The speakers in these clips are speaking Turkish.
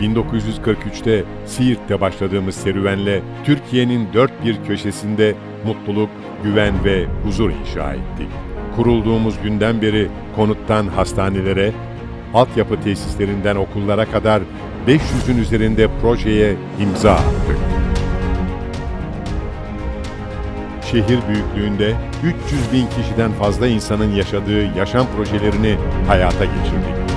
1943'te Siirt'te başladığımız serüvenle Türkiye'nin dört bir köşesinde mutluluk, güven ve huzur inşa ettik. Kurulduğumuz günden beri konuttan hastanelere, altyapı tesislerinden okullara kadar 500'ün üzerinde projeye imza attık. Şehir büyüklüğünde 300 bin kişiden fazla insanın yaşadığı yaşam projelerini hayata geçirdik.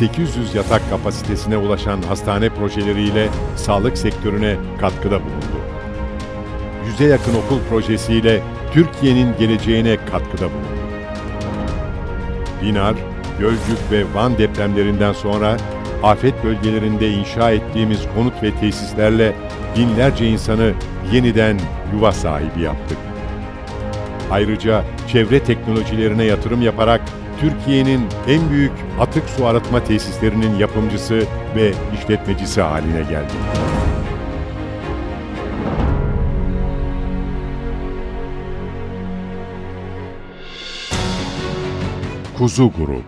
800 yatak kapasitesine ulaşan hastane projeleriyle sağlık sektörüne katkıda bulundu. Yüze yakın okul projesiyle Türkiye'nin geleceğine katkıda bulundu. Dinar, Gölcük ve Van depremlerinden sonra afet bölgelerinde inşa ettiğimiz konut ve tesislerle binlerce insanı yeniden yuva sahibi yaptık. Ayrıca çevre teknolojilerine yatırım yaparak Türkiye'nin en büyük atık su arıtma tesislerinin yapımcısı ve işletmecisi haline geldik. Kuzu Grup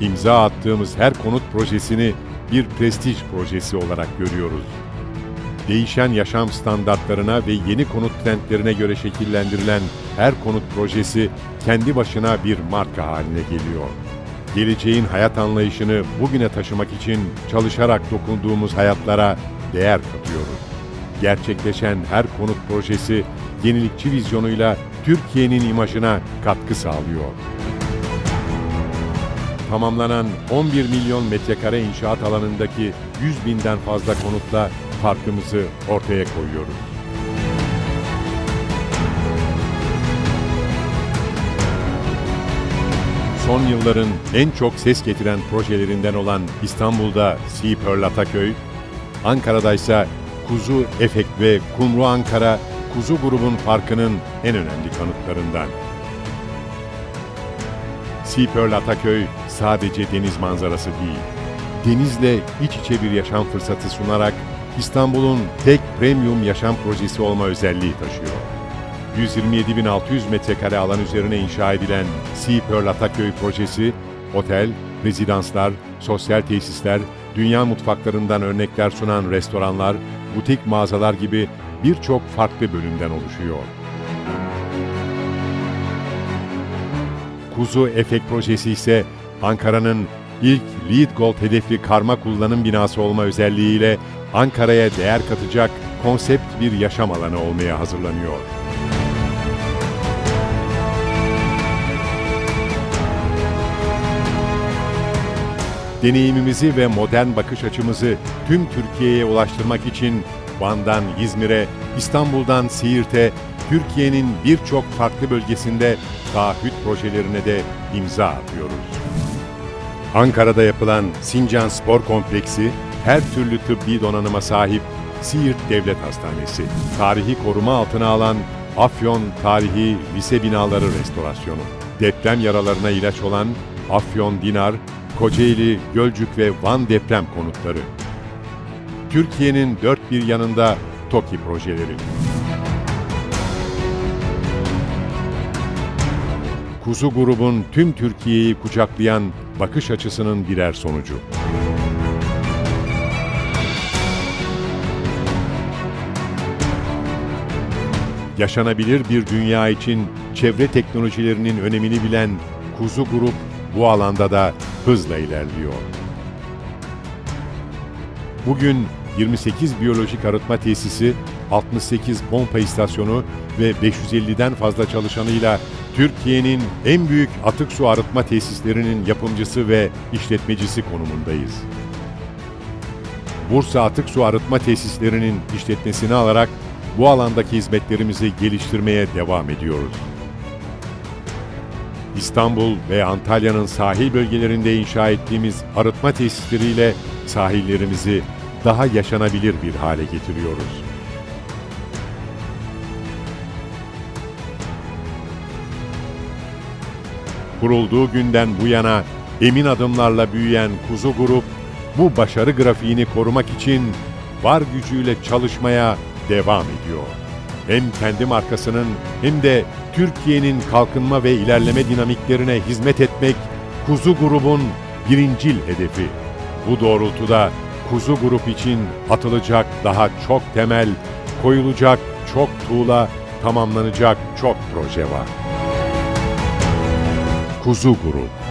İmza attığımız her konut projesini bir prestij projesi olarak görüyoruz. Değişen yaşam standartlarına ve yeni konut trendlerine göre şekillendirilen her konut projesi kendi başına bir marka haline geliyor. Geleceğin hayat anlayışını bugüne taşımak için çalışarak dokunduğumuz hayatlara değer katıyoruz. Gerçekleşen her konut projesi yenilikçi vizyonuyla Türkiye'nin imajına katkı sağlıyor tamamlanan 11 milyon metrekare inşaat alanındaki 100 binden fazla konutla farkımızı ortaya koyuyoruz. Son yılların en çok ses getiren projelerinden olan İstanbul'da Sea Pearl Ataköy, Ankara'da ise Kuzu Efek ve Kumru Ankara, Kuzu grubun farkının en önemli kanıtlarından. Sea Pearl Ataköy sadece deniz manzarası değil, denizle iç içe bir yaşam fırsatı sunarak İstanbul'un tek premium yaşam projesi olma özelliği taşıyor. 127.600 metrekare alan üzerine inşa edilen Sea Pearl Ataköy projesi, otel, rezidanslar, sosyal tesisler, dünya mutfaklarından örnekler sunan restoranlar, butik mağazalar gibi birçok farklı bölümden oluşuyor. Kuzu Efek projesi ise Ankara'nın ilk LEED Gold hedefli karma kullanım binası olma özelliğiyle Ankara'ya değer katacak konsept bir yaşam alanı olmaya hazırlanıyor. Deneyimimizi ve modern bakış açımızı tüm Türkiye'ye ulaştırmak için Van'dan İzmir'e, İstanbul'dan Siirt'e, Türkiye'nin birçok farklı bölgesinde taahhüt projelerine de imza atıyoruz. Ankara'da yapılan Sincan Spor Kompleksi, her türlü tıbbi donanıma sahip Siirt Devlet Hastanesi, tarihi koruma altına alan Afyon Tarihi Lise Binaları Restorasyonu, deprem yaralarına ilaç olan Afyon Dinar, Kocaeli, Gölcük ve Van deprem konutları. Türkiye'nin dört bir yanında TOKİ projeleri. Kuzu grubun tüm Türkiye'yi kucaklayan bakış açısının birer sonucu. Yaşanabilir bir dünya için çevre teknolojilerinin önemini bilen Kuzu Grup bu alanda da hızla ilerliyor. Bugün 28 biyolojik arıtma tesisi, 68 pompa istasyonu ve 550'den fazla çalışanıyla Türkiye'nin en büyük atık su arıtma tesislerinin yapımcısı ve işletmecisi konumundayız. Bursa Atık Su Arıtma Tesislerinin işletmesini alarak bu alandaki hizmetlerimizi geliştirmeye devam ediyoruz. İstanbul ve Antalya'nın sahil bölgelerinde inşa ettiğimiz arıtma tesisleriyle sahillerimizi daha yaşanabilir bir hale getiriyoruz. Kurulduğu günden bu yana emin adımlarla büyüyen Kuzu Grup bu başarı grafiğini korumak için var gücüyle çalışmaya devam ediyor. Hem kendi markasının hem de Türkiye'nin kalkınma ve ilerleme dinamiklerine hizmet etmek Kuzu Grubun birincil hedefi. Bu doğrultuda Kuzu Grup için atılacak daha çok temel, koyulacak çok tuğla, tamamlanacak çok proje var. Kuzu Grup